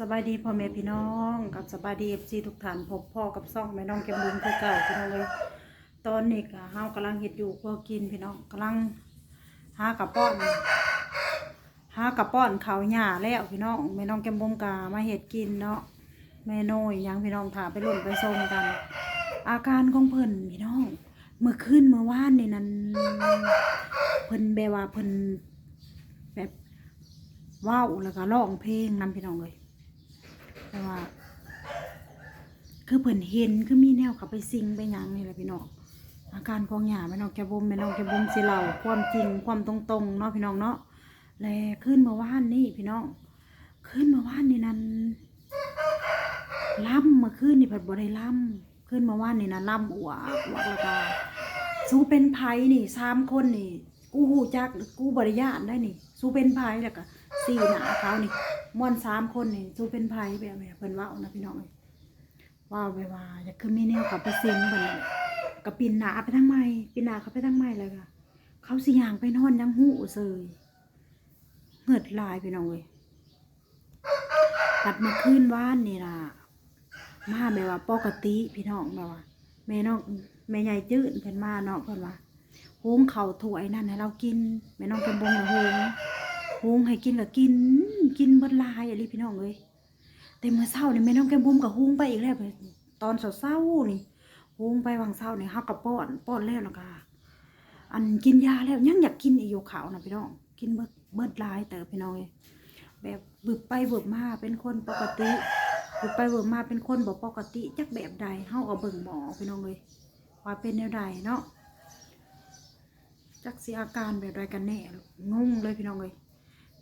สบายดีพ่อแม่พี่น้องกับสบายดีเอฟซีทุกท่านพบพ่อกับซ่องแม่น้องแกมบุญคือเก่าพี่น้องเลยตอนนี้ก็เฮากำลังเฮ็ดอยู่พื่อกินพี่น้องกำลังหากระป้อนหากระป้อนข้าวหญ้าแล้วพี่น้องแม่น้องแกมบุญกามาเฮ็ดกินเนาะแม่น้อยยังพี่น้องถาไปรุ่นไปชมกัน อาการของเพิ่นพี่น้องเมื่อคืนเมื่อวานนี่นั่นเพิ่นแบบว่าเพิ่นแบบว้าวแล้วก็ร้องเพลงนำพี่น้องเลย แต่ว่า คือเพิ่นเห็นคือมีแนวเขาไปซิงไปหยังนี่แหละพี่น้องอาการของหยาแม่น้องแกบมแม่น้องแกบมสิเล่าความจริงความตรงๆเนาะพี่น้องเนาะแลขึ้นเมื่านนี่พี่น้อง ขึ้นเมื่านนี่นั่นล่ำมื่อคืนนี่ผัดบ่ได้ล่ำขึ้นเมื่านนี่นะล่ำอวกอวกแล้วก็สู้เป็นไผนี่สามคนนี่ กูหูจักกูบริยานได้นี่สู้เป็นไผแล้วก็สี่หนาเขานี่ ม่วนสามคนนี่สู้เป็นไผแบบนี้เพิ่นว่านะพี่น้องเอ้ยว้าวไปว่าอยากขึ้นม่แนวกับไปซิงบัดนกับปินหนาไปทั้งไม้ปินหนาเขาไปทั้งไม้เลยค่ะเขาสิย่างไปนอนยังหูเซยเหงือดลายพี่น้องเลยตัดมาขึ้นว่านนี่ล่ะมาแบบว่าปกติพี่น้องแบบว่าแม่น้องแม่ใหญ่จืดเพิ่นมาเนาะเพิ่นว่าหุงเขาวถ้วยนั่นให้เรากินแม่น้องเป็นบงละหุง หุงให้กินก็กิน กินเบิดลายอะไรพี่น้องเลยแต่เมื่อเช้านี่แม่น้องแก้มบุ้มกับฮุ้งไปอีกแล้วตอนเช้าๆนี่ฮุ้งไปวังเช้านี่ฮากับป้อนป้อนแล้วแล้วก็อันกินยาแล้วยังอยากกินอีกอยู่ขาวนะพี่น้อง กินเบิดเบิดลายเต๋อพี่น้องเอ้ยแบบบึบไปบึบมาเป็นคนปกติบึบไปบึบมาเป็นคนบ่ปกติจักแบบใดเฮาเอาเบิ่งหมอพี่น้องเอ้ยว่าเป็นแนวใดเนาะจักสิอาการแบบใดกันแน่งงเลยพี่น้องเอ้ย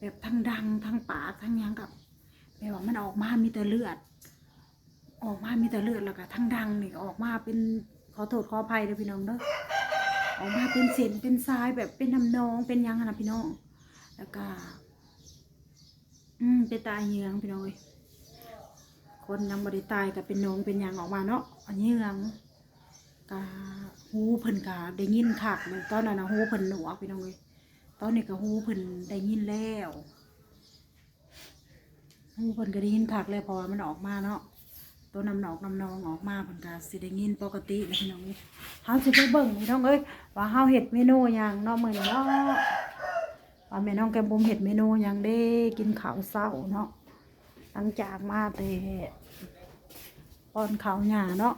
แบบทั้งดังทั้งปากทั้งยังกับแปลว่ามันออกมามีแต่เลือด ออกมามีแต่เลือดแล้วก็ทั้งดังนี่ออกมาเป็นขอโทษขออภัยเด้อพี่น้องเด้อออกมาเป็นเส้นเป็นทรายแบบเป็นน้ำนองเป็นยังนะพี่น้อง แล้วก็ อืมเป็นตายเหยืองพี่น้องเอ้ยคนยังบริตายก็เป็นนองเป็นยังออกมาเนาะอันเหยืองกาหูเพิ่นกาได้ยินคักเลยตอนนั้นนะหูเพิ่นหนวกพี่น้องเอ้ย ตอนนี้ก็หูเพิ่นได้ยินแล้วหูเพิ่นก็ได้ยินคักเลยเพราะว่ามันออกมาเนาะตัวน้ำหนอกน้ำนองออกมาเพิ่นก็สิได้ยินปกติเลยพี่น้องเอ้ยเฮาสิไปเบิ่งพี่น้องเอ้ยว่าเฮาเฮ็ดเมนูหยังเนาะมื้อนี้เนาะว่าแม่น้องแกมบุมเฮ็ดเมนูหยังเด้กินข้าวเช้าเนาะหลังจากมาแต่ป้อนข้าวหญ้าเนาะ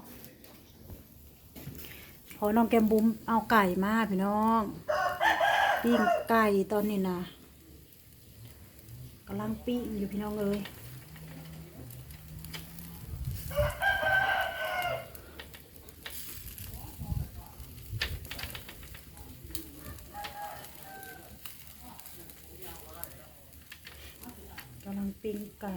พอน้องแกมบุมเอาไก่มาพี่น้อง ปิ้งไก่ตอนนี้นะกำลังปิ้งอยู่พี่น้องเอ้ยกำลังปิ้งไก่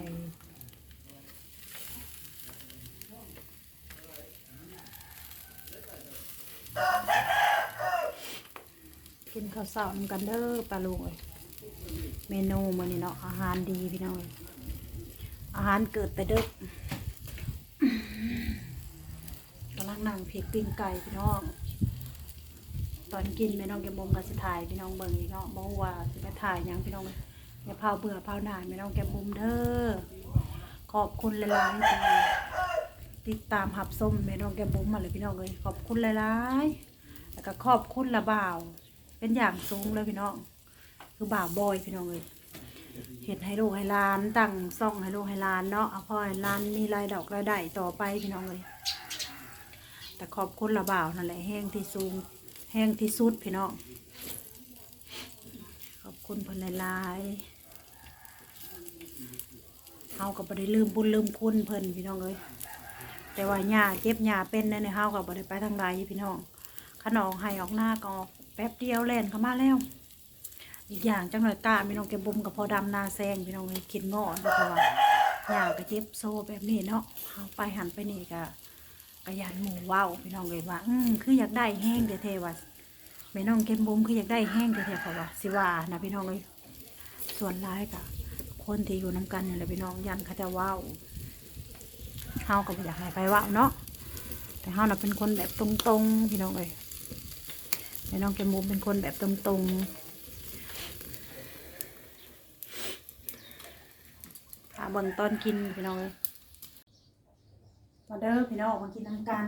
กินข้าวเสารนำกันเด้อปลาลุงเอ้ยเมนูมื้อนี้เนาะอาหารดีพี่น้องอาหารเกิดแต่เดึกกำลังนั่งเพกปิ้งไก่พี่น้อง ตอนกินแม่น้องแกมบมกับสิถ่ายพี่น้องเบิ่งอีกเนาะบ่ว่าสิไปถ่ายหยังพี่น้องอย่าพาเบื่อพาหน่ายแม่น้องแกมบุมเด้อขอบคุณหลายๆที่ติดตามหับส้มแม่น้องแกมบุมมาเลยพี่น้องเอ้ยขอบคุณหลายๆแล้วก็ขอบคุณละบ่าว เป็นอย่างสูงเลยพี่น้อง คือบ่าวบอยพี่น้องเลยเห็ดให้ลูกให้หลานตั้งซ่องให้ลูกให้หลานเนาะเอาพ่อให้หลานมีรายดอกรายได้ต่อไปพี่น้องเลยแต่ขอบคุณละบ่าวนั่นแหละแห้งที่สูงแห้งที่สุดพี่น้องขอบคุณเพิ่นหลายเฮาก็บ่ได้ลืมบุญลืมคุณเพิ่นพี่น้องเลยแต่ว่าหญ้าเจ็บหญ้าเป็นนั่นในเฮาก็บ่ได้ไปทางใดพี่น้องขนองให้ออกหน้าก็ออก แป๊บเดียวแล่นเข้ามาแล้ว อีกอย่างจังหน่อยกาพี่น้องแกบุมกับพอดำนาแซงพี่น้องเลยกินงอนเพราะว่าหยาก็เจ็บโซแบบนี้เนาะเอาไปหันไปนี่ก็กระยันหมูว่าวพี่น้องเลยว่า อืมคืออยากได้แห้งเดเทว่าแม่น้องแกบุมคืออยากได้แห้งเดเทเพราะว่าสิว่านะพี่น้องเลยส่วนร้ายกับคนที่อยู่น้กันเนี่แหละพี่น้องยันเขาจะว่าวเฮาก็อยากให้ไปว่าวเนาะแต่เฮาน่ะเป็นคนแบบตรงๆพี่น้องเลย แม่น้องแกบุมเป็นคนแบบตรงๆพาเบิ่งตอนกินพี่น้องเลยมาเด้อพี่น้องมากินน้ำกัน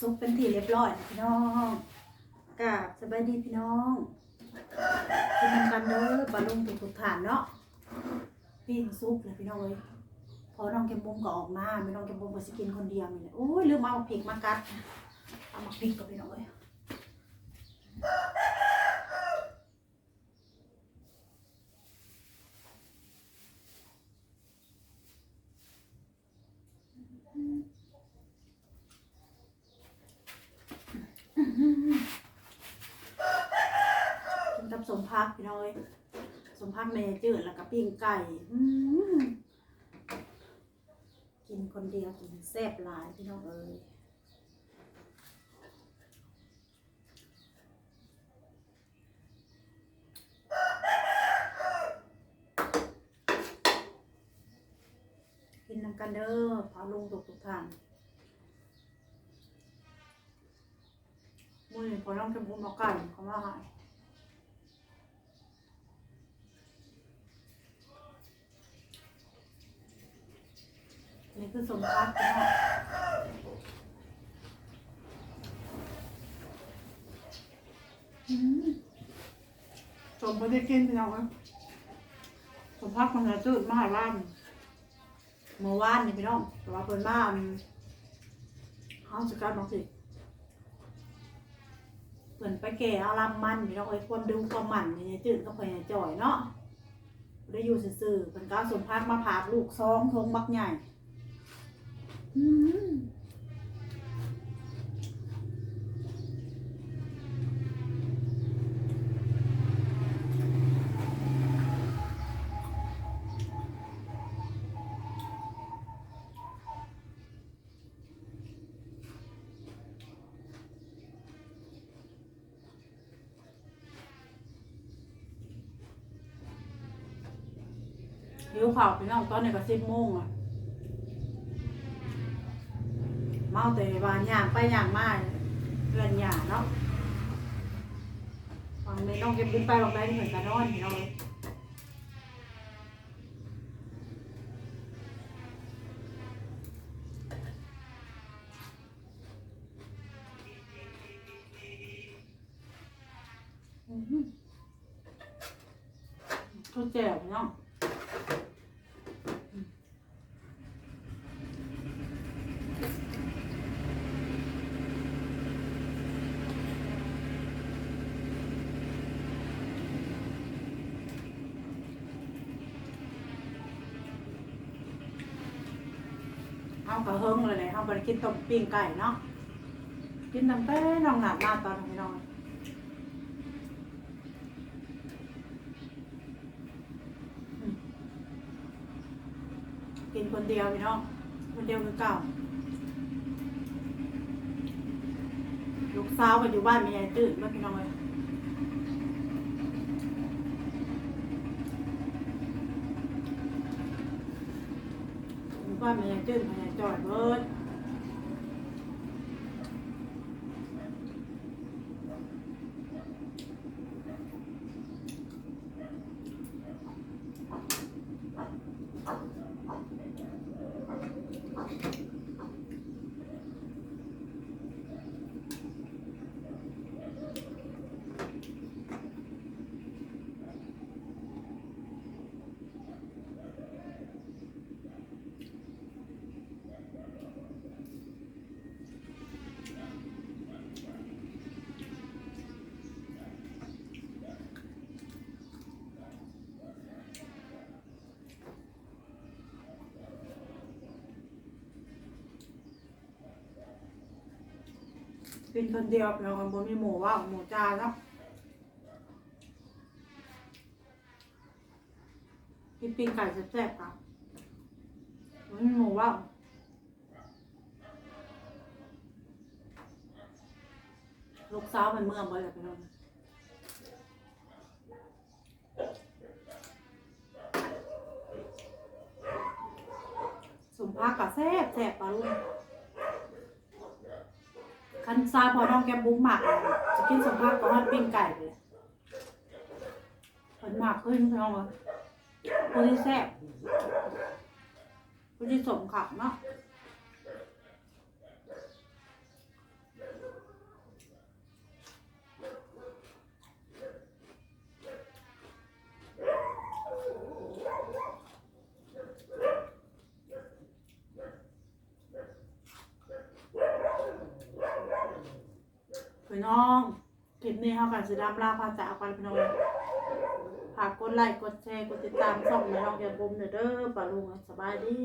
ซุปเป็นที่เรียบร้อยพี่น้องกาบสบายดีพี่น้องกินน้ำกันเด้อบาลุงถูกถูกฐานเนาะปิ้งซุปเลยพี่น้องเลยพอน้องแกมบุ้มก็ออกมาไม่น้องแกมบุ้มก็สกินคนเดียวนี่แหละโอ้ยลืมเอาพริกมากัดเอามาพริกกับพี่น้องเลย กินกับสมพักพี่น้องเลยสมพักเมจืดแล้วก็ปิ้งไก่กินคนเดียวกินแซ่บหลายพี่น้องเอ้ย กันเด้อพาลุงทุกทุกท่านมือพอน้องจะบุญมาไก่เขามาหายนี่คือสมพักเนะอืมสมพอได้กินพี่น้องครับสมพักมันจะจืดมากร้า เมื่อวานนี่พี่น้องแต่ว่าเพิ่นมาอืมเฮาสกัดบางสิเพิ่นไปแก่เอาลำมันพี่น้องไอ้ความดูความมันนี่จืดก็เพิ่นจ่อยเนาะได้อยู่ซื่อๆเพิ่นก็สมภารมาผากลูกซองทงบักใหญ่อืม หิวข้าวพี่น้องตอนนี้ก็10โมงอะ เมาแต่ว่าย่างไปย่างมาเพื่อนย่าเนาะฟังแม่น้องเก็บบุญไปบอกได้เหมือนกันนอนพี่น้องเอ้ยอืมก็แจ่วเนาะากระเฮิงเลยเลยเอาไปกินต้มปิ้งไก่เนาะกินน้ำเต้น้องหนาดมาตอนพี่น้องกินคนเดียวพี่น้องคนเดียวคือเก่าลูกสาวก็อยู่บ้านมียายตื่นเมื่อพี่น้องเลย ควานมียายตื่นมียายจอดเบิด กินคนเดียวพี่น้องบนมีหมูว่าหมูจานเนาะกินปิ้งไก่แซ่บๆค่ะบนมีหมูว่าลูกสาวเป็นเมื่องบ่เลยพี่น้องสมพักกับแซ่บแซ่บปลาลุ คันซาพอน้องแกมบุ้มหมากจะกินสัมภาษณ์ก็ฮอดปิ้งไก่เลยผลหมากเฮ้ยน้องวะคนที่แซ่บโคนที่สมขับเนาะ พี่น้องคลิปนี้เขากันสิรำลาภาจากกันพี่น้องฝากกดไลค์กดแชร์กดติดตามช่องในน้องอย่าบุมเด้อเด้อปลาลุงสบายดี